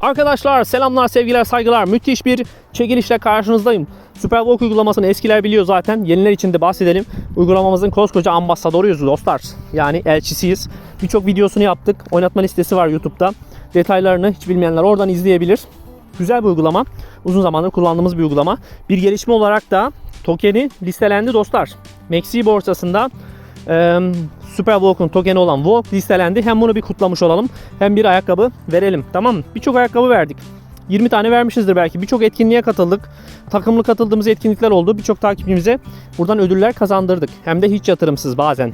Arkadaşlar selamlar, sevgiler, saygılar. Müthiş bir çekilişle karşınızdayım. Superwalk uygulamasını eskiler biliyor zaten. Yeniler için de bahsedelim. Uygulamamızın koskoca ambasadoruyuz dostlar. Yani elçisiyiz. Birçok videosunu yaptık. Oynatma listesi var YouTube'da. Detaylarını hiç bilmeyenler oradan izleyebilir. Güzel bir uygulama. Uzun zamandır kullandığımız bir uygulama. Bir gelişme olarak da tokeni listelendi dostlar. Maxi borsasında Superwalk'un tokeni olan Walk listelendi. Hem bunu bir kutlamış olalım hem bir ayakkabı verelim. Tamam mı? Birçok ayakkabı verdik. 20 tane vermişizdir belki. Birçok etkinliğe katıldık. Takımlı katıldığımız etkinlikler oldu. Birçok takipçimize buradan ödüller kazandırdık. Hem de hiç yatırımsız bazen.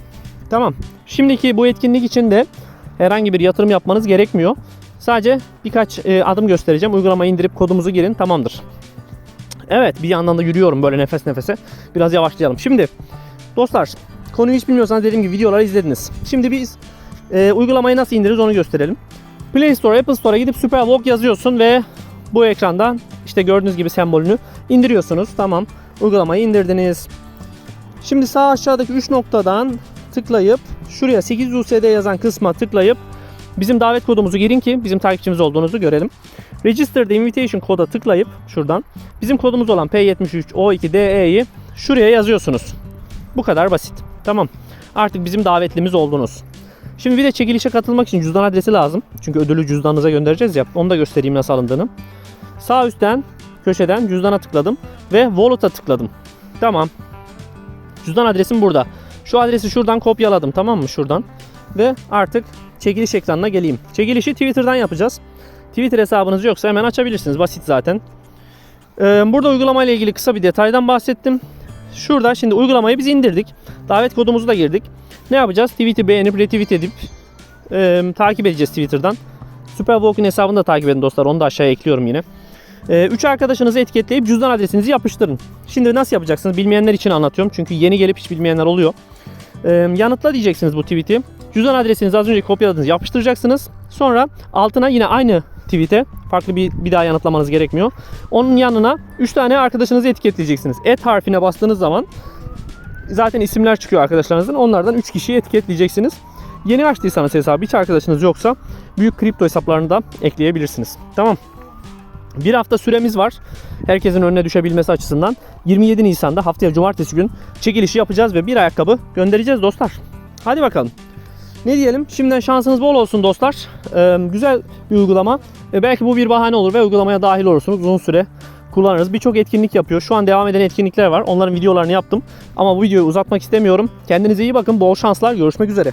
Tamam. Şimdiki bu etkinlik için de herhangi bir yatırım yapmanız gerekmiyor. Sadece birkaç e, adım göstereceğim. Uygulamayı indirip kodumuzu girin. Tamamdır. Evet bir yandan da yürüyorum böyle nefes nefese. Biraz yavaşlayalım. Şimdi dostlar konuyu hiç bilmiyorsanız dediğim gibi videoları izlediniz. Şimdi biz e, uygulamayı nasıl indiririz onu gösterelim. Play Store, Apple Store'a gidip Superwalk yazıyorsun ve bu ekrandan işte gördüğünüz gibi sembolünü indiriyorsunuz. Tamam. Uygulamayı indirdiniz. Şimdi sağ aşağıdaki 3 noktadan tıklayıp şuraya 8 USD yazan kısma tıklayıp bizim davet kodumuzu girin ki bizim takipçimiz olduğunuzu görelim. Register the invitation koda tıklayıp şuradan bizim kodumuz olan P73O2DE'yi şuraya yazıyorsunuz. Bu kadar basit. Tamam. Artık bizim davetlimiz oldunuz. Şimdi bir de çekilişe katılmak için cüzdan adresi lazım. Çünkü ödülü cüzdanınıza göndereceğiz ya. Onu da göstereyim nasıl alındığını. Sağ üstten köşeden cüzdana tıkladım ve Wallet'a tıkladım. Tamam. Cüzdan adresim burada. Şu adresi şuradan kopyaladım tamam mı? Şuradan. Ve artık çekiliş ekranına geleyim. Çekilişi Twitter'dan yapacağız. Twitter hesabınız yoksa hemen açabilirsiniz. Basit zaten. Ee, burada uygulamayla ilgili kısa bir detaydan bahsettim. Şurada şimdi uygulamayı biz indirdik. Davet kodumuzu da girdik. Ne yapacağız? Tweet'i beğenip retweet edip e, takip edeceğiz Twitter'dan. Superwalk'un hesabını da takip edin dostlar. Onu da aşağıya ekliyorum yine. 3 arkadaşınızı etiketleyip cüzdan adresinizi yapıştırın. Şimdi nasıl yapacaksınız? Bilmeyenler için anlatıyorum. Çünkü yeni gelip hiç bilmeyenler oluyor. Ee, yanıtla diyeceksiniz bu tweet'i. Cüzdan adresinizi az önce kopyaladınız yapıştıracaksınız. Sonra altına yine aynı tweet'e farklı bir, bir daha yanıtlamanız gerekmiyor. Onun yanına 3 tane arkadaşınızı etiketleyeceksiniz. Et harfine bastığınız zaman zaten isimler çıkıyor arkadaşlarınızın. Onlardan 3 kişiyi etiketleyeceksiniz. Yeni açtıysanız hesabı hiç arkadaşınız yoksa büyük kripto hesaplarını da ekleyebilirsiniz. Tamam. Bir hafta süremiz var. Herkesin önüne düşebilmesi açısından. 27 Nisan'da haftaya cumartesi gün çekilişi yapacağız ve bir ayakkabı göndereceğiz dostlar. Hadi bakalım. Ne diyelim? Şimdiden şansınız bol olsun dostlar. Ee, güzel bir uygulama. Ee, belki bu bir bahane olur ve uygulamaya dahil olursunuz. Uzun süre kullanırız. Birçok etkinlik yapıyor. Şu an devam eden etkinlikler var. Onların videolarını yaptım. Ama bu videoyu uzatmak istemiyorum. Kendinize iyi bakın. Bol şanslar. Görüşmek üzere.